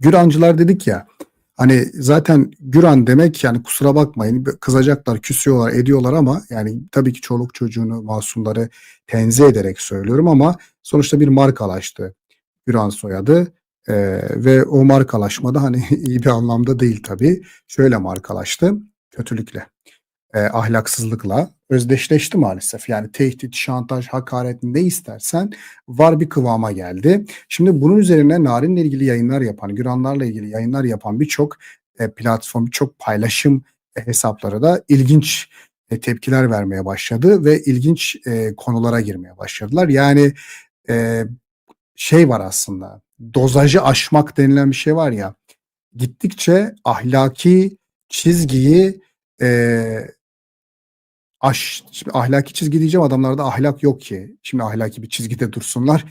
Gürancılar dedik ya hani zaten Güran demek yani kusura bakmayın kızacaklar, küsüyorlar, ediyorlar ama yani tabii ki çoluk çocuğunu, masumları tenzih ederek söylüyorum ama sonuçta bir markalaştı Güran soyadı. Ee, ve o markalaşma da hani iyi bir anlamda değil tabii. Şöyle markalaştı, kötülükle, e, ahlaksızlıkla özdeşleşti maalesef. Yani tehdit, şantaj, hakaret ne istersen var bir kıvama geldi. Şimdi bunun üzerine Narin'le ilgili yayınlar yapan, Güranlarla ilgili yayınlar yapan birçok e, platform, birçok paylaşım e, hesapları da ilginç e, tepkiler vermeye başladı ve ilginç e, konulara girmeye başladılar. Yani e, şey var aslında dozajı aşmak denilen bir şey var ya gittikçe ahlaki çizgiyi e, aş, şimdi ahlaki çizgi diyeceğim adamlarda ahlak yok ki. Şimdi ahlaki bir çizgide dursunlar.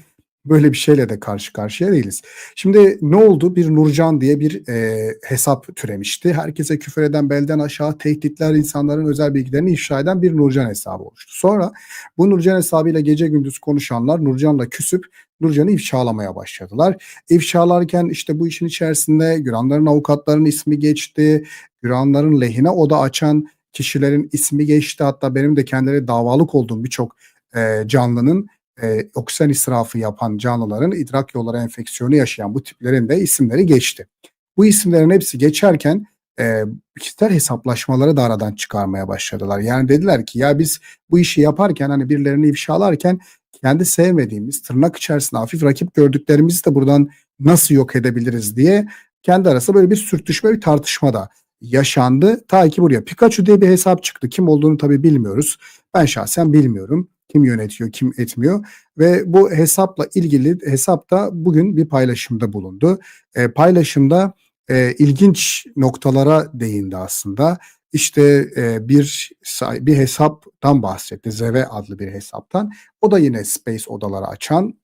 Böyle bir şeyle de karşı karşıya değiliz. Şimdi ne oldu? Bir Nurcan diye bir e, hesap türemişti. Herkese küfür eden belden aşağı tehditler insanların özel bilgilerini ifşa eden bir Nurcan hesabı oluştu. Sonra bu Nurcan hesabıyla gece gündüz konuşanlar Nurcan'la küsüp Nurcan'ı ifşalamaya başladılar. İfşalarken işte bu işin içerisinde Güranların avukatlarının ismi geçti. Güranların lehine oda açan kişilerin ismi geçti. Hatta benim de kendileri davalık olduğum birçok e, canlının e, oksijen israfı yapan canlıların idrak yolları enfeksiyonu yaşayan bu tiplerin de isimleri geçti. Bu isimlerin hepsi geçerken e, kişisel hesaplaşmaları da aradan çıkarmaya başladılar. Yani dediler ki ya biz bu işi yaparken hani birilerini ifşalarken kendi sevmediğimiz tırnak içerisinde hafif rakip gördüklerimizi de buradan nasıl yok edebiliriz diye kendi arasında böyle bir sürtüşme bir tartışma da yaşandı. Ta ki buraya Pikachu diye bir hesap çıktı. Kim olduğunu tabii bilmiyoruz. Ben şahsen bilmiyorum. Kim yönetiyor, kim etmiyor. Ve bu hesapla ilgili hesapta bugün bir paylaşımda bulundu. E, paylaşımda e, ilginç noktalara değindi aslında. İşte e, bir bir hesaptan bahsetti. Zeve adlı bir hesaptan. O da yine Space odaları açan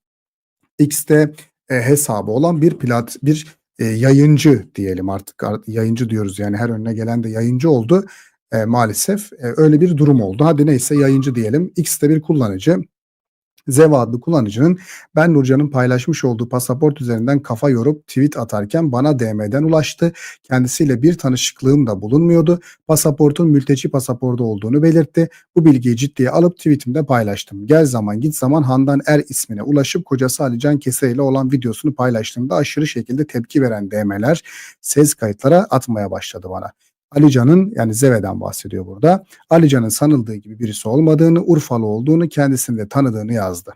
X'te e, hesabı olan bir plat bir e, yayıncı diyelim artık yayıncı diyoruz yani her önüne gelen de yayıncı oldu. E, maalesef e, öyle bir durum oldu. Hadi neyse yayıncı diyelim. X'te bir kullanıcı Zev adlı kullanıcının ben Nurcan'ın paylaşmış olduğu pasaport üzerinden kafa yorup tweet atarken bana DM'den ulaştı. Kendisiyle bir tanışıklığım da bulunmuyordu. Pasaportun mülteci pasaportu olduğunu belirtti. Bu bilgiyi ciddiye alıp tweetimde paylaştım. Gel zaman git zaman Handan Er ismine ulaşıp kocası Ali Kese ile olan videosunu paylaştığımda aşırı şekilde tepki veren DM'ler ses kayıtlara atmaya başladı bana. Alican'ın yani Zeve'den bahsediyor burada. Alican'ın sanıldığı gibi birisi olmadığını, Urfalı olduğunu, kendisini de tanıdığını yazdı.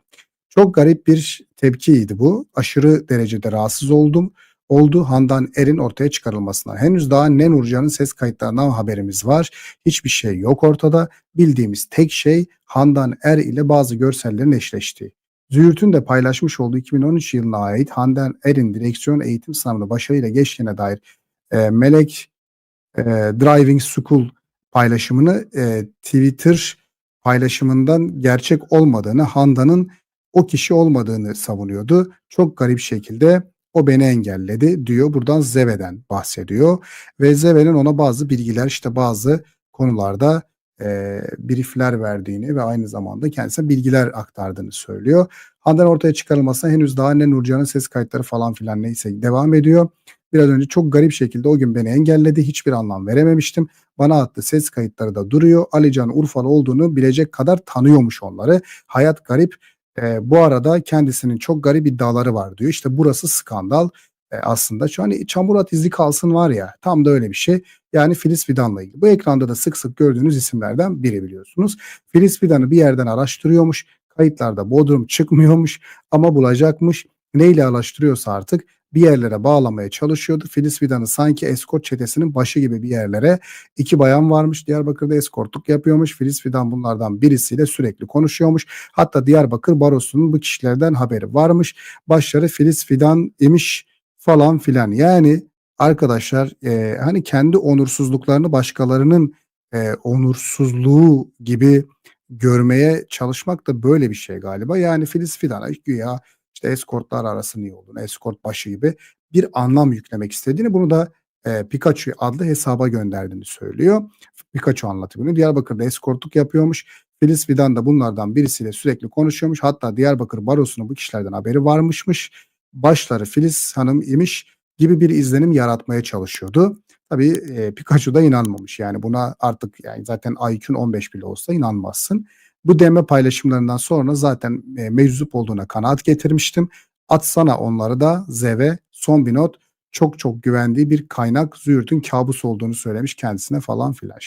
Çok garip bir tepkiydi bu. Aşırı derecede rahatsız oldum. Oldu Handan Er'in ortaya çıkarılmasına. Henüz daha ne Nurcan'ın ses kayıtlarından haberimiz var. Hiçbir şey yok ortada. Bildiğimiz tek şey Handan Er ile bazı görsellerin eşleştiği. Züğürt'ün de paylaşmış olduğu 2013 yılına ait Handan Er'in direksiyon eğitim sınavını başarıyla geçtiğine dair e, Melek e, Driving School paylaşımını e, Twitter paylaşımından gerçek olmadığını, Handa'nın o kişi olmadığını savunuyordu. Çok garip şekilde o beni engelledi diyor. Buradan Zeve'den bahsediyor. Ve Zeve'nin ona bazı bilgiler işte bazı konularda e, briefler verdiğini ve aynı zamanda kendisine bilgiler aktardığını söylüyor. Handan ortaya çıkarılmasına henüz daha ne Nurcan'ın ses kayıtları falan filan neyse devam ediyor. Biraz önce çok garip şekilde o gün beni engelledi. Hiçbir anlam verememiştim. Bana attı ses kayıtları da duruyor. Alican Urfalı olduğunu bilecek kadar tanıyormuş onları. Hayat garip. E, bu arada kendisinin çok garip iddiaları var diyor. İşte burası skandal e, aslında. Şu hani çamur at izi kalsın var ya tam da öyle bir şey. Yani Filiz Fidan'la ilgili. Bu ekranda da sık sık gördüğünüz isimlerden biri biliyorsunuz. Filiz Fidan'ı bir yerden araştırıyormuş. Kayıtlarda Bodrum çıkmıyormuş ama bulacakmış. Neyle araştırıyorsa artık bir yerlere bağlamaya çalışıyordu. Filiz Fidan'ı sanki eskort çetesinin başı gibi bir yerlere iki bayan varmış. Diyarbakır'da eskortluk yapıyormuş. Filiz Fidan bunlardan birisiyle sürekli konuşuyormuş. Hatta Diyarbakır Barosu'nun bu kişilerden haberi varmış. Başları Filiz Fidan imiş falan filan. Yani arkadaşlar e, hani kendi onursuzluklarını başkalarının e, onursuzluğu gibi görmeye çalışmak da böyle bir şey galiba. Yani Filiz Fidan'a güya işte eskortlar arası niye olduğunu, eskort başı gibi bir anlam yüklemek istediğini bunu da e, Pikachu adlı hesaba gönderdiğini söylüyor. Pikachu anlatıyor bunu. Diyarbakır'da eskortluk yapıyormuş. Filiz Fidan da bunlardan birisiyle sürekli konuşuyormuş. Hatta Diyarbakır Barosu'nun bu kişilerden haberi varmışmış. Başları Filiz Hanım imiş. gibi bir izlenim yaratmaya çalışıyordu. Tabii, eee, Pikachu da inanmamış. Yani buna artık yani zaten IQ'un 15 bile olsa inanmazsın. Bu DM paylaşımlarından sonra zaten, eee, meczup olduğuna kanaat getirmiştim. Atsana onları da Zev'e son bir not. Çok çok güvendiği bir kaynak Züğürt'ün kabus olduğunu söylemiş kendisine falan filan.